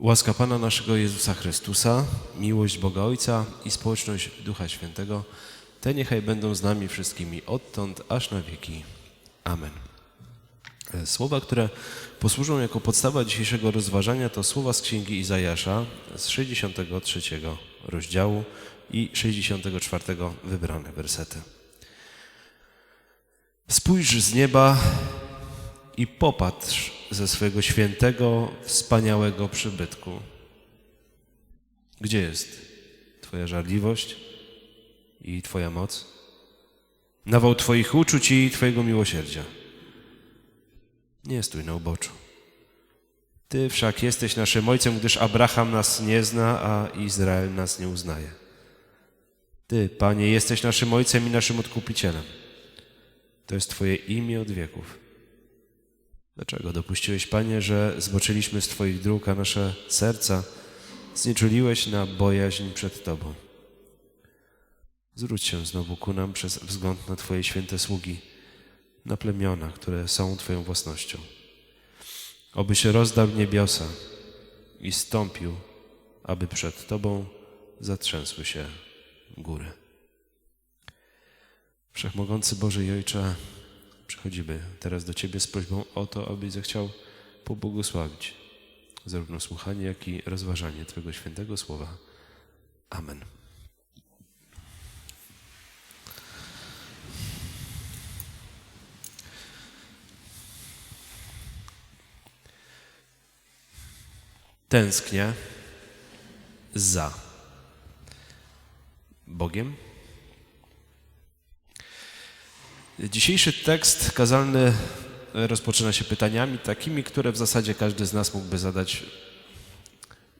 Łaska Pana naszego Jezusa Chrystusa, miłość Boga Ojca i społeczność Ducha Świętego, te niechaj będą z nami wszystkimi odtąd aż na wieki. Amen. E, Słowa, które posłużą jako podstawa dzisiejszego rozważania, to słowa z Księgi Izajasza z 63 rozdziału i 64 wybrane wersety. Spójrz z nieba i popatrz ze swego świętego, wspaniałego przybytku. Gdzie jest Twoja żarliwość i Twoja moc? Nawał Twoich uczuć i Twojego miłosierdzia. Nie stój na uboczu. Ty wszak jesteś naszym ojcem, gdyż Abraham nas nie zna, a Izrael nas nie uznaje. Ty, Panie, jesteś naszym ojcem i naszym odkupicielem. To jest Twoje imię od wieków. Dlaczego dopuściłeś, Panie, że zboczyliśmy z Twoich dróg, a nasze serca znieczuliłeś na bojaźń przed Tobą? Zwróć się znowu ku nam przez wzgląd na Twoje święte sługi, na plemiona, które są Twoją własnością. Obyś rozdał niebiosa i stąpił, aby przed Tobą zatrzęsły się góry. Wszechmogący Boże i Ojcze, przychodzimy teraz do Ciebie z prośbą o to, abyś zechciał pobłogosławić zarówno słuchanie, jak i rozważanie Twojego świętego słowa. Amen. Tęsknię za Bogiem. Dzisiejszy tekst kazalny rozpoczyna się pytaniami takimi, które w zasadzie każdy z nas mógłby zadać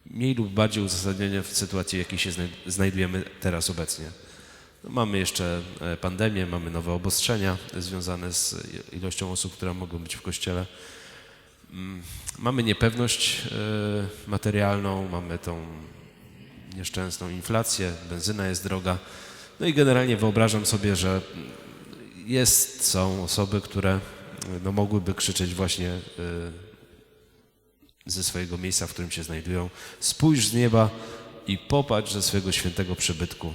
mniej lub bardziej uzasadnione w sytuacji, w jakiej się znaj- znajdujemy teraz obecnie. No, mamy jeszcze e, pandemię, mamy nowe obostrzenia związane z ilością osób, które mogą być w kościele. Mm, Mamy niepewność e, materialną, mamy tą nieszczęsną inflację, benzyna jest droga. No i generalnie wyobrażam sobie, że jest, są osoby, które no, mogłyby krzyczeć właśnie y, ze swojego miejsca, w którym się znajdują. Spójrz z nieba i popatrz ze swojego świętego przybytku.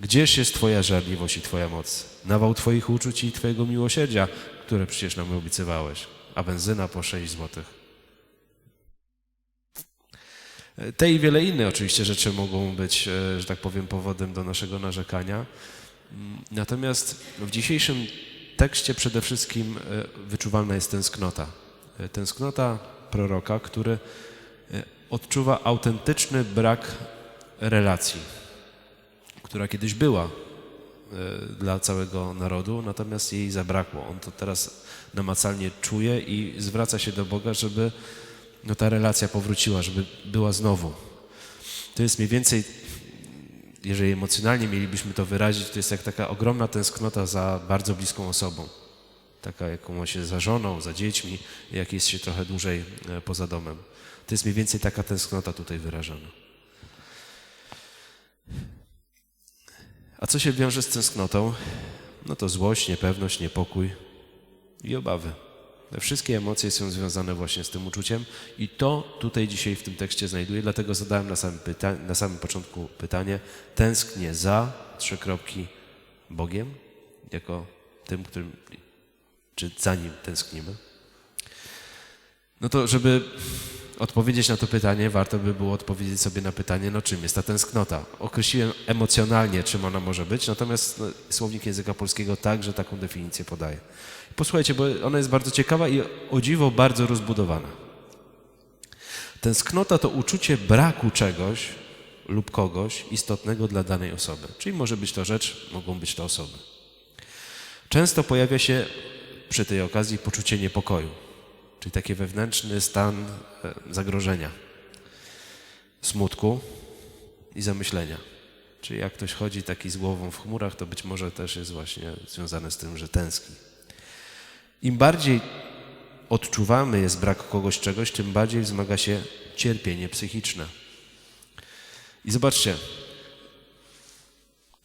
Gdzież jest Twoja żarliwość i Twoja moc? Nawał Twoich uczuć i Twojego miłosierdzia, które przecież nam obiecywałeś, a benzyna po 6 złotych. Te i wiele innych oczywiście rzeczy mogą być, e, że tak powiem, powodem do naszego narzekania. Natomiast w dzisiejszym tekście przede wszystkim e, wyczuwalna jest tęsknota. E, Tęsknota proroka, który e, odczuwa autentyczny brak relacji, która kiedyś była dla całego narodu, natomiast jej zabrakło. On to teraz namacalnie czuje i zwraca się do Boga, żeby no, ta relacja powróciła, żeby była znowu. To jest mniej więcej jeżeli emocjonalnie mielibyśmy to wyrazić, to jest jak taka ogromna tęsknota za bardzo bliską osobą. Taka, jaką się za żoną, za dziećmi, jak jest się trochę dłużej e, poza domem. To jest mniej więcej taka tęsknota tutaj wyrażana. A co się wiąże z tęsknotą? No to złość, niepewność, niepokój i obawy. Wszystkie emocje są związane właśnie z tym uczuciem i to tutaj dzisiaj w tym tekście znajduję, dlatego zadałem na samym, na samym początku pytanie, tęsknię za, trzy kropki, Bogiem, jako tym, którym, czy za Nim tęsknimy. No to, żeby odpowiedzieć na to pytanie, warto by było odpowiedzieć sobie na pytanie, no czym jest ta tęsknota. Określiłem emocjonalnie, czym ona może być, natomiast no, słownik języka polskiego także taką definicję podaje. Posłuchajcie, bo ona jest bardzo ciekawa i o dziwo bardzo rozbudowana. Tęsknota to uczucie braku czegoś lub kogoś istotnego dla danej osoby. Czyli może być to rzecz, mogą być to osoby. Często pojawia się przy tej okazji poczucie niepokoju, czyli taki wewnętrzny stan e, zagrożenia, smutku i zamyślenia. Czyli jak ktoś chodzi taki z głową w chmurach, to być może też jest właśnie związane z tym, że tęskni. Im bardziej odczuwamy jest brak kogoś czegoś, tym bardziej wzmaga się cierpienie psychiczne. I zobaczcie,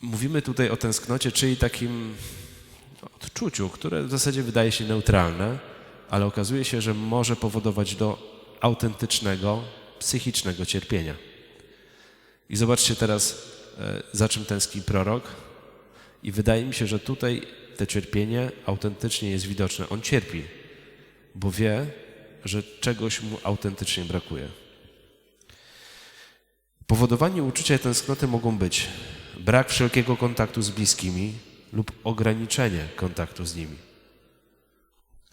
mówimy tutaj o tęsknocie, czyli takim odczuciu, które w zasadzie wydaje się neutralne, ale okazuje się, że może powodować do autentycznego, psychicznego cierpienia. I zobaczcie teraz, e, za czym tęskni prorok. I wydaje mi się, że tutaj to cierpienie autentycznie jest widoczne. On cierpi, bo wie, że czegoś mu autentycznie brakuje. Powodowani uczucia tęsknoty mogą być brak wszelkiego kontaktu z bliskimi lub ograniczenie kontaktu z nimi.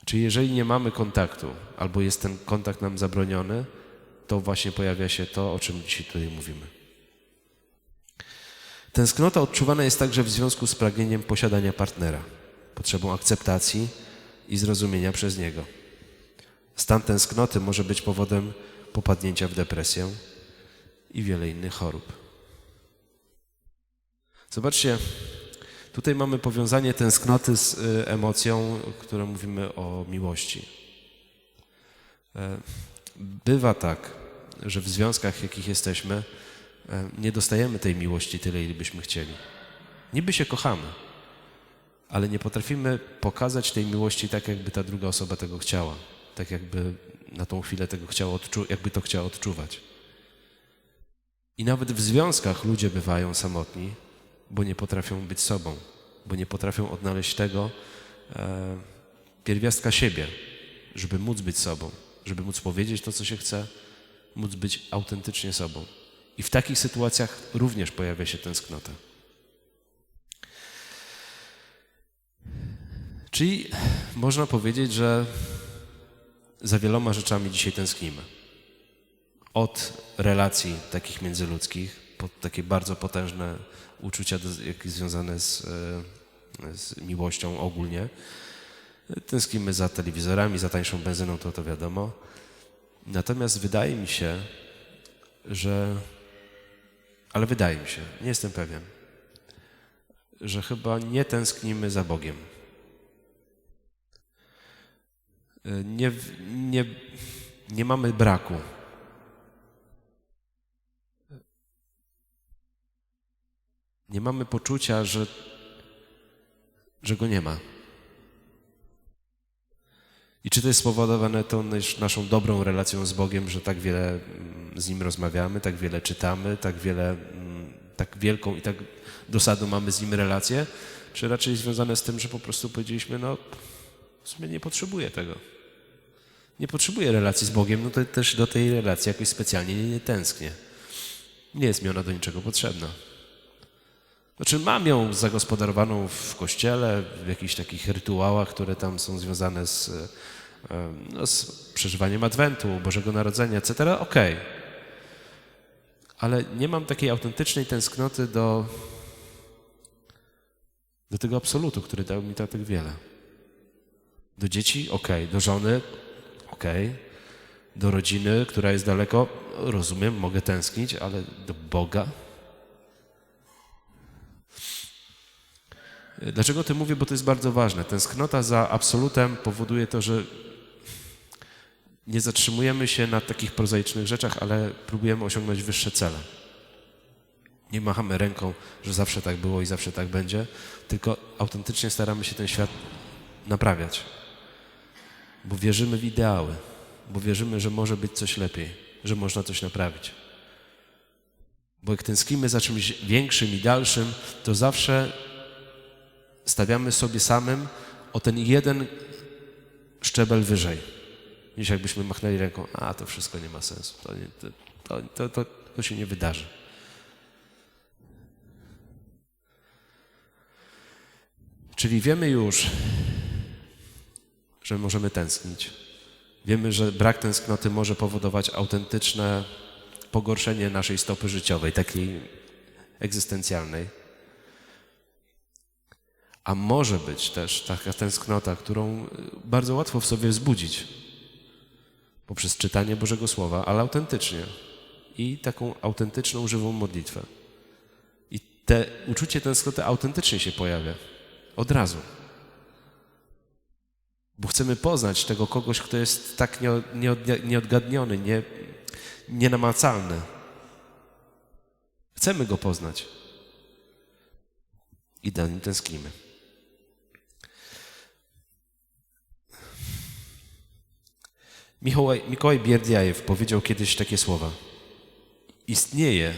Czyli jeżeli nie mamy kontaktu, albo jest ten kontakt nam zabroniony, to właśnie pojawia się to, o czym dzisiaj tutaj mówimy. Tęsknota odczuwana jest także w związku z pragnieniem posiadania partnera, potrzebą akceptacji i zrozumienia przez niego. Stan tęsknoty może być powodem popadnięcia w depresję i wiele innych chorób. Zobaczcie, tutaj mamy powiązanie tęsknoty z y, emocją, którą mówimy o miłości. E, Bywa tak, że w związkach, jakich jesteśmy, e, nie dostajemy tej miłości tyle, ile byśmy chcieli. Niby się kochamy, ale nie potrafimy pokazać tej miłości tak, jakby ta druga osoba tego chciała. Tak, jakby na tą chwilę tego chciała odczu- jakby to chciała odczuwać. I nawet w związkach ludzie bywają samotni, bo nie potrafią być sobą, bo nie potrafią odnaleźć tego e, pierwiastka siebie, żeby móc być sobą, żeby móc powiedzieć to, co się chce, móc być autentycznie sobą. I w takich sytuacjach również pojawia się tęsknota. Czyli można powiedzieć, że za wieloma rzeczami dzisiaj tęsknimy. Od relacji takich międzyludzkich, takie bardzo potężne uczucia do- jakie związane z, e, z miłością ogólnie. Tęsknimy za telewizorami, za tańszą benzyną, to to wiadomo. Natomiast wydaje mi się, że. Ale wydaje mi się, nie jestem pewien, że chyba nie tęsknimy za Bogiem. E, Nie, nie, nie mamy braku. Nie mamy poczucia, że, że go nie ma. I czy to jest spowodowane tą nasz- naszą dobrą relacją z Bogiem, że tak wiele mm, z Nim rozmawiamy, tak wiele czytamy, tak wiele, mm, tak wielką i tak dosadą mamy z Nim relację, czy raczej związane z tym, że po prostu powiedzieliśmy, no w sumie nie potrzebuję tego. Nie potrzebuję relacji z Bogiem, no to też do tej relacji jakoś specjalnie nie, nie tęsknię. Nie jest mi ona do niczego potrzebna. Znaczy mam ją zagospodarowaną w kościele, w jakichś takich rytuałach, które tam są związane z, e, no, z przeżywaniem Adwentu, Bożego Narodzenia, etc. Okej. Ale nie mam takiej autentycznej tęsknoty do, do tego absolutu, który dał mi tak wiele. Do dzieci? Okej. Do żony? Okej. Do rodziny, która jest daleko? Rozumiem, mogę tęsknić, ale do Boga? Dlaczego o tym mówię? Bo to jest bardzo ważne. Tęsknota za absolutem powoduje to, że nie zatrzymujemy się na takich prozaicznych rzeczach, ale próbujemy osiągnąć wyższe cele. Nie machamy ręką, że zawsze tak było i zawsze tak będzie, tylko autentycznie staramy się ten świat naprawiać. Bo wierzymy w ideały, bo wierzymy, że może być coś lepiej, że można coś naprawić. Bo jak tęsknimy za czymś większym i dalszym, to zawsze stawiamy sobie samym o ten jeden szczebel wyżej. Niż jakbyśmy machnęli ręką, a to wszystko nie ma sensu, to, nie, to, to, to, to się nie wydarzy. Czyli wiemy już, że możemy tęsknić. Wiemy, że brak tęsknoty może powodować autentyczne pogorszenie naszej stopy życiowej, takiej egzystencjalnej. A może być też taka tęsknota, którą y, bardzo łatwo w sobie wzbudzić poprzez czytanie Bożego Słowa, ale autentycznie i taką autentyczną, żywą modlitwę. I te uczucie tęsknoty autentycznie się pojawia od razu. Bo chcemy poznać tego kogoś, kto jest tak nieod- nieod- nieodgadniony, nie, nienamacalny. Chcemy go poznać. I za nim tęsknimy. Mikołaj, Mikołaj Bierdiajew powiedział kiedyś takie słowa. Istnieje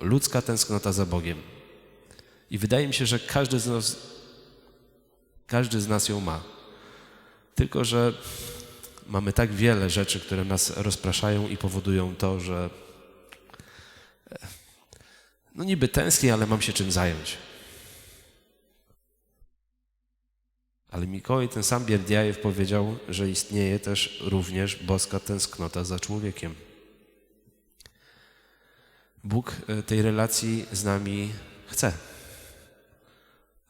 ludzka tęsknota za Bogiem. I wydaje mi się, że każdy z nas, każdy z nas ją ma. Tylko, że mamy tak wiele rzeczy, które nas rozpraszają i powodują to, że e, no niby tęsknię, ale mam się czym zająć. Ale Mikołaj, ten sam Bierdiajew powiedział, że istnieje też również boska tęsknota za człowiekiem. Bóg e, tej relacji z nami chce,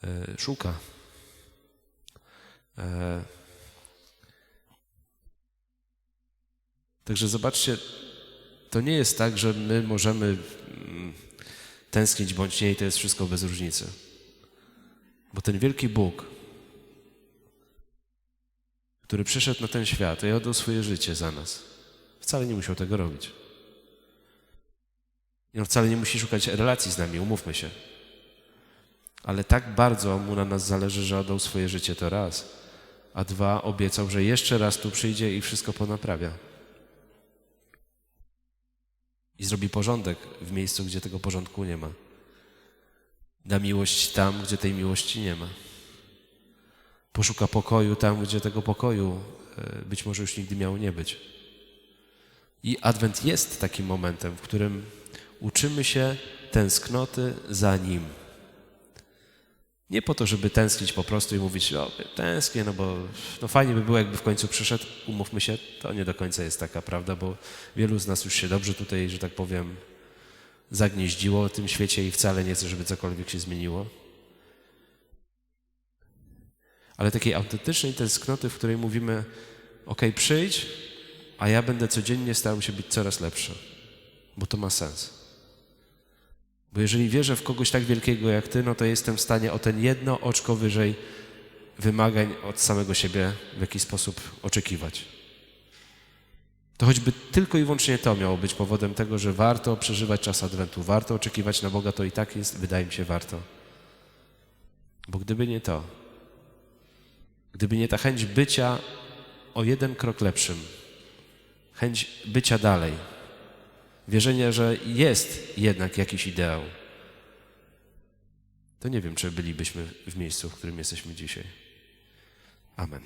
e, szuka. E, Także zobaczcie, to nie jest tak, że my możemy mm, tęsknić bądź nie i to jest wszystko bez różnicy. Bo ten wielki Bóg, który przyszedł na ten świat i oddał swoje życie za nas, wcale nie musiał tego robić. I on wcale nie musi szukać relacji z nami, umówmy się. Ale tak bardzo mu na nas zależy, że oddał swoje życie to raz, a dwa obiecał, że jeszcze raz tu przyjdzie i wszystko ponaprawia. I zrobi porządek w miejscu, gdzie tego porządku nie ma. Da miłość tam, gdzie tej miłości nie ma. Poszuka pokoju tam, gdzie tego pokoju e, być może już nigdy miało nie być. I Adwent jest takim momentem, w którym uczymy się tęsknoty za Nim. Nie po to, żeby tęsknić po prostu i mówić, o, tęsknię, no bo no fajnie by było, jakby w końcu przyszedł. Umówmy się, to nie do końca jest taka prawda, bo wielu z nas już się dobrze tutaj, że tak powiem, zagnieździło w tym świecie i wcale nie chce, żeby cokolwiek się zmieniło. Ale takiej autentycznej tęsknoty, w której mówimy, ok, przyjdź, a ja będę codziennie starał się być coraz lepszy, bo to ma sens. Bo jeżeli wierzę w kogoś tak wielkiego jak Ty, no to jestem w stanie o ten jedno oczko wyżej wymagań od samego siebie w jakiś sposób oczekiwać. To choćby tylko i wyłącznie to miało być powodem tego, że warto przeżywać czas Adwentu, warto oczekiwać na Boga, to i tak jest, wydaje mi się, warto. Bo gdyby nie to, gdyby nie ta chęć bycia o jeden krok lepszym, chęć bycia dalej, wierzenie, że jest jednak jakiś ideał, to nie wiem, czy bylibyśmy w miejscu, w którym jesteśmy dzisiaj. Amen.